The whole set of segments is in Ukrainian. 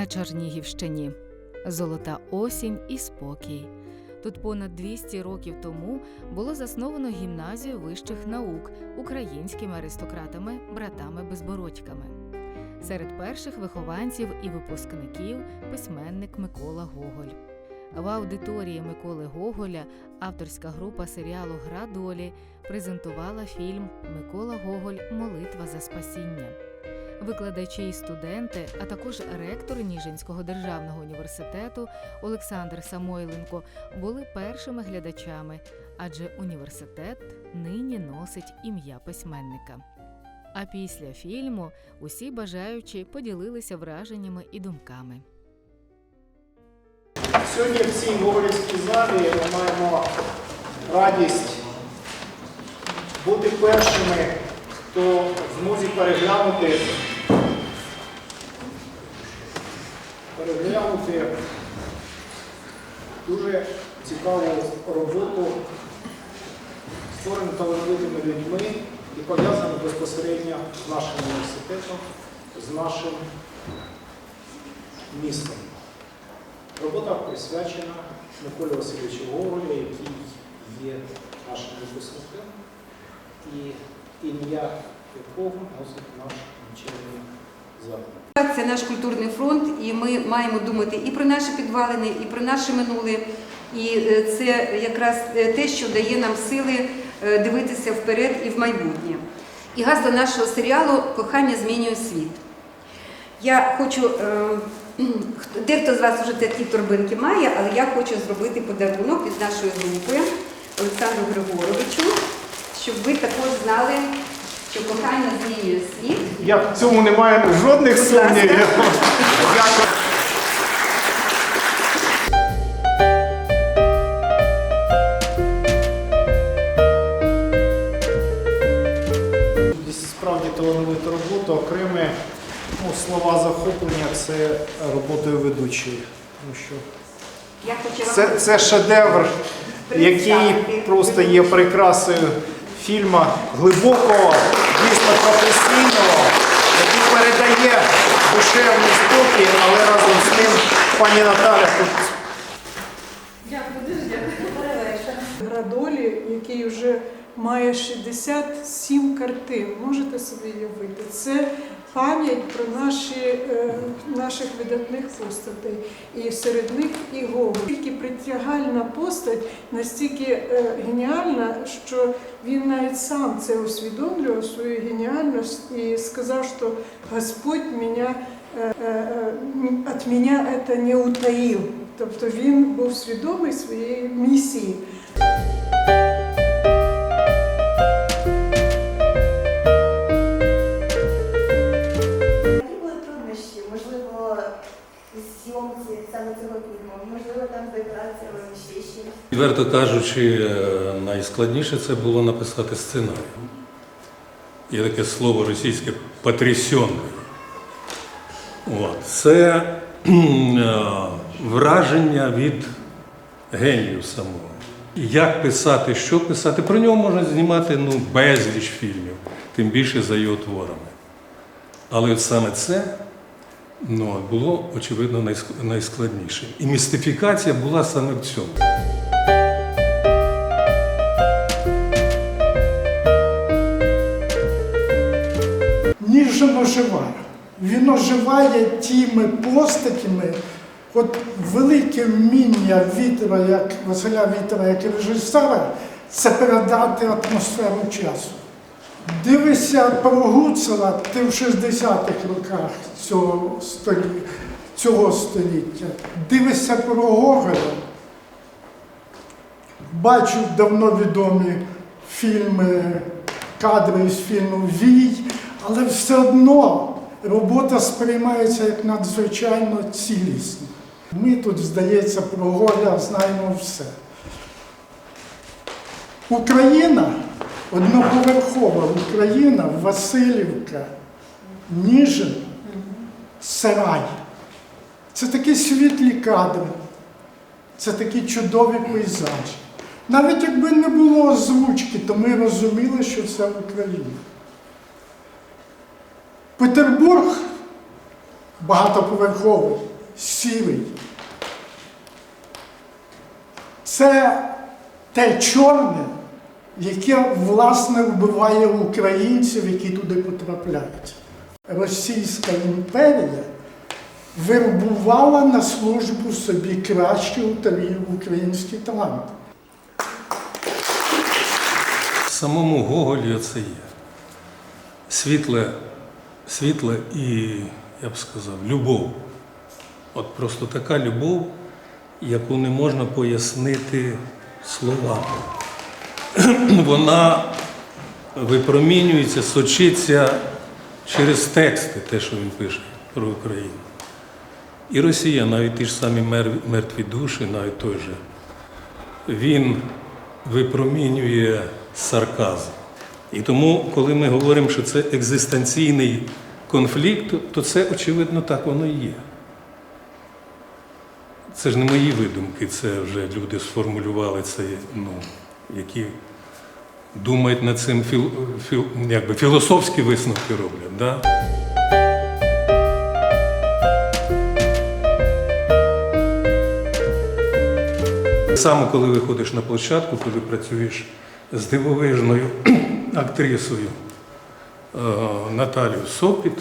На Чернігівщині. Золота осінь і спокій. Тут понад 200 років тому було засновано гімназію вищих наук українськими аристократами, братами безбородьками. Серед перших вихованців і випускників письменник Микола Гоголь. В аудиторії Миколи Гоголя авторська група серіалу Гра долі презентувала фільм Микола Гоголь Молитва за спасіння. Викладачі і студенти, а також ректор Ніжинського державного університету Олександр Самойленко були першими глядачами, адже університет нині носить ім'я письменника. А після фільму усі бажаючі поділилися враженнями і думками. Сьогодні в цій Гоголівській залі ми маємо радість бути першими, хто змозі переглянути, переглянути дуже цікаву роботу, створену талановитими людьми і пов'язану безпосередньо з нашим університетом, з нашим містом. Робота присвячена Миколі Васильовичу Гоголю, який є нашим випускником, і ім'я якого носить наш навчальний заклад. Це наш культурний фронт, і ми маємо думати і про наші підвалини, і про наше минуле. І е, це якраз е, те, що дає нам сили е, дивитися вперед і в майбутнє. І гасло нашого серіалу Кохання змінює світ. Я хочу, хто- дехто з вас вже такі торбинки має, але я хочу зробити подарунок від нашої групи Олександру Григоровичу, щоб ви також знали, що кохання змінює світ. Я в цьому не маю жодних сумнівів. Дякую. Справді талановита робота, окреме ну, слова захоплення це роботою ведучої. Тому що Це, це шедевр, який просто є прикрасою фільму глибокого, дійсно професійного, який передає душевний спокій, але разом з тим пані Наталя тут Гра долі, який вже має 67 картин. Можете собі уявити. Це пам'ять про наші, е, наших видатних постатей. І серед них і Гоголь. Тільки притягальна постать настільки е, геніальна, що він навіть сам це усвідомлював свою геніальність і сказав, що Господь мене е, е, мене це не утаїв. Тобто він був свідомий своєї місії. З ще щось? Відверто кажучи, е, найскладніше це було написати сценарій. Є таке слово російське потрясенний. От. Це е, враження від генію самого. Як писати, що писати, про нього можна знімати ну, безліч фільмів, тим більше за його творами. Але саме це ну, було, очевидно, найск- найскладніше. І містифікація була саме в цьому. Ніжин оживає. Він оживає тими постатями. От велике вміння Вітера, як Василя Вітера, як режисера, це передати атмосферу часу. Дивишся про Гуцела, ти в 60-х роках цього століття, цього століття. Дивишся про Гоголя, бачу давно відомі фільми, кадри з фільму Вій, але все одно робота сприймається як надзвичайно цілісна. Ми тут, здається, про Голя знаємо все. Україна, одноповерхова Україна, Васильівка, Ніжин, Сарай. Це такі світлі кадри, це такі чудові пейзажі. Навіть якби не було озвучки, то ми розуміли, що це Україна. Петербург багатоповерховий, сірий. Це те чорне, яке власне вбиває українців, які туди потрапляють. Російська імперія вербувала на службу собі кращі українські таланти. Самому Гоголі це є. Світле, світле і, я б сказав, любов. От просто така любов, яку не можна пояснити словами. Вона випромінюється, сочиться через тексти, те, що він пише про Україну. І Росія, навіть ті ж самі мертві душі, навіть той же, він випромінює сарказм. І тому, коли ми говоримо, що це екзистенційний конфлікт, то це, очевидно, так воно і є. Це ж не мої видумки, це вже люди сформулювали це, ну, які думають над цим філ, філ, якби, філософські висновки роблять. Да? Саме коли виходиш на площадку, коли працюєш з дивовижною актрисою е, Наталією Сопіт,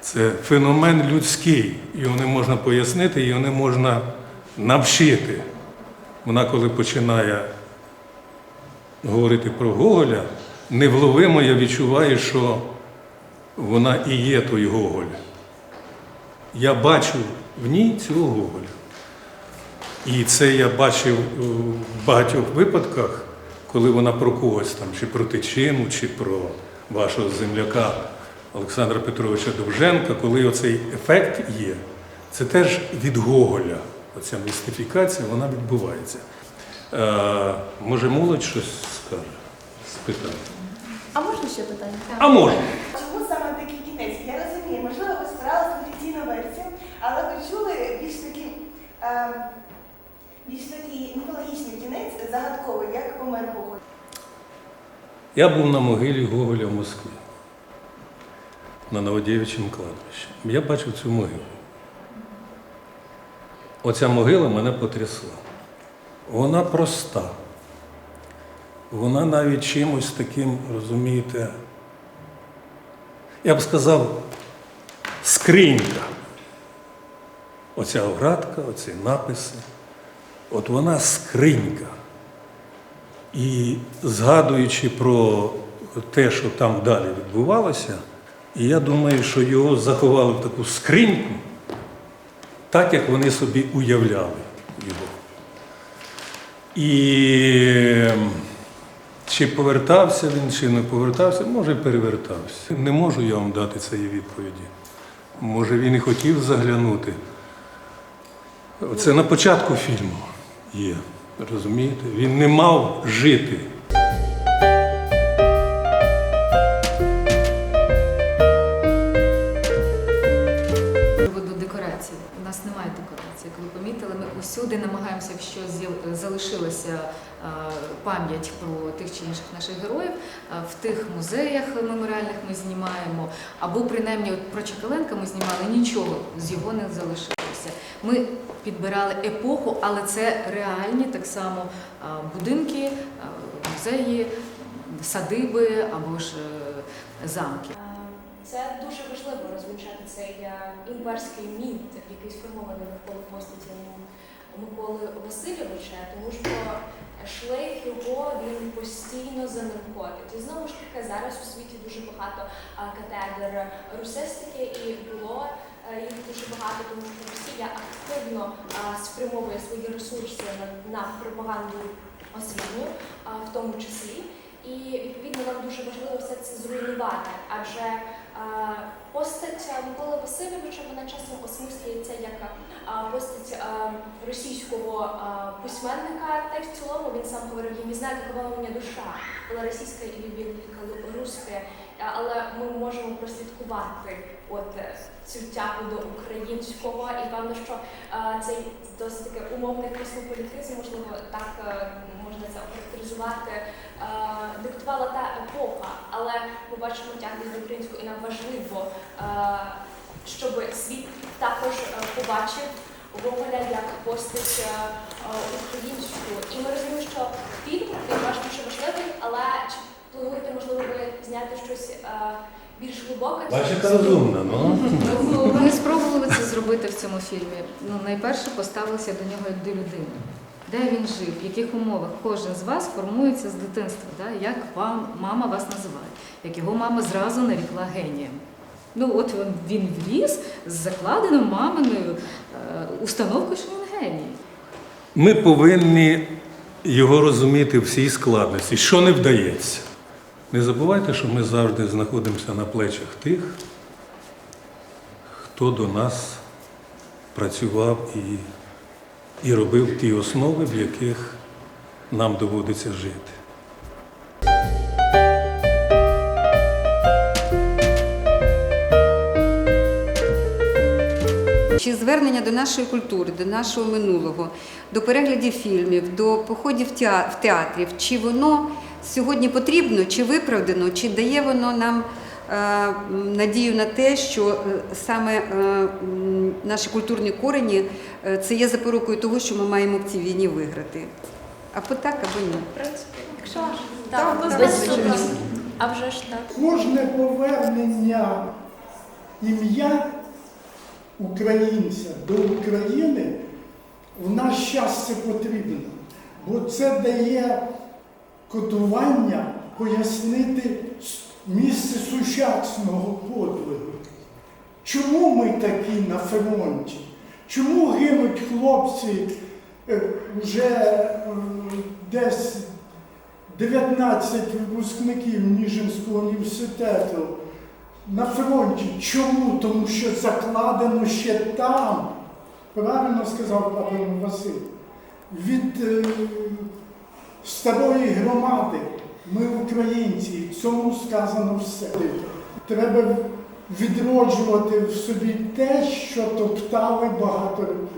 це феномен людський. Його не можна пояснити, його не можна навчити. Вона, коли починає говорити про Гоголя, невловимо я відчуваю, що вона і є той Гоголь. Я бачу в ній цього Гоголя. І це я бачив е, в багатьох випадках, коли вона про когось там, чи про Тичину, чи про вашого земляка Олександра Петровича Довженка, коли оцей ефект є, це теж від Гоголя. Оця містифікація, вона відбувається. Е, може, молодь щось скаже? Спитає. А можна ще питання? А може. Чому саме такий кінець? Я розумію, можливо, ви старалися офіційну версію, але ви чули більш такий, е, більш такий міфологічний кінець, загадковий, як помер Гоголь. Я був на могилі Гоголя в Москві, на Новодєвичому кладбищі. Я бачив цю могилу. Оця могила мене потрясла. Вона проста. Вона навіть чимось таким, розумієте, я б сказав, скринька. Оця оградка, оці написи. От вона скринька. І згадуючи про те, що там далі відбувалося, я думаю, що його заховали в таку скриньку, так як вони собі уявляли його. І чи повертався він, чи не повертався, може, перевертався. Не можу я вам дати цієї відповіді. Може, він і хотів заглянути. Це на початку фільму є. Розумієте? Він не мав жити. Усюди намагаємося, якщо залишилася пам'ять про тих чи інших наших героїв, в тих музеях меморіальних ми знімаємо, або принаймні от про Чекаленка ми знімали нічого з його не залишилося. Ми підбирали епоху, але це реальні так само будинки, музеї, садиби або ж е, замки. Е, Це дуже важливо розвінчати цей е, імперський міт, який сформований навколо постаті Миколи Васильовича, тому що шлейф його він постійно за ним ходить. І знову ж таки, зараз у світі дуже багато е, катедр русистики і було е, їх дуже багато, тому що Росія активно е, спрямовує свої ресурси на, пропаганду освітню, е, в тому числі. І відповідно нам дуже важливо все це зруйнувати, адже е, постать е, Миколи Васильовича вона часом осмислюється як е, постать російського письменника, та й в цілому він сам говорив, я не знаю, какова у мене душа, була російська і руська, але ми можемо прослідкувати от е, цю тягу до українського, і певно, що цей досить таки умовний космополітизм, можливо, так е, можна це охарактеризувати, диктувала та епоха, але ми бачимо тягнення до українського, і нам важливо щоб світ також е, побачив Гоголя як постать е, е, українську. І ми розуміємо, що фільм він ваш дуже важливий, але чи плануєте, можливо, ви зняти щось більш глибоке? Бачите, розумна, ну. Ну, Ми спробували це зробити в цьому фільмі. Ну, найперше поставилися до нього як до людини. Де він жив, в яких умовах кожен з вас формується з дитинства, да? як вам мама вас називає, як його мама зразу нарікла генієм. Ну, от він, вліз з закладеною маминою е, установкою, що він геній. Ми повинні його розуміти в всій складності, що не вдається. Не забувайте, що ми завжди знаходимося на плечах тих, хто до нас працював і, і робив ті основи, в яких нам доводиться жити. Чи звернення до нашої культури, до нашого минулого, до переглядів фільмів, до походів в театрів, чи воно сьогодні потрібно, чи виправдано, чи дає воно нам е, надію на те, що е, саме е, наші культурні корені е, це є запорукою того, що ми маємо в цій війні виграти. Або так, або ні. В принципі, якщо Так, так, сумніву. А вже ж так. Кожне повернення ім'я українця до України в наш час це потрібно, бо це дає кодування пояснити місце сучасного подвигу. Чому ми такі на фронті? Чому гинуть хлопці е, вже е, десь 19 випускників Ніжинського університету на фронті. Чому? Тому що закладено ще там, правильно сказав Павло Василь, від е, старої громади. Ми українці, і цьому сказано все. Треба відроджувати в собі те, що топтали багато років.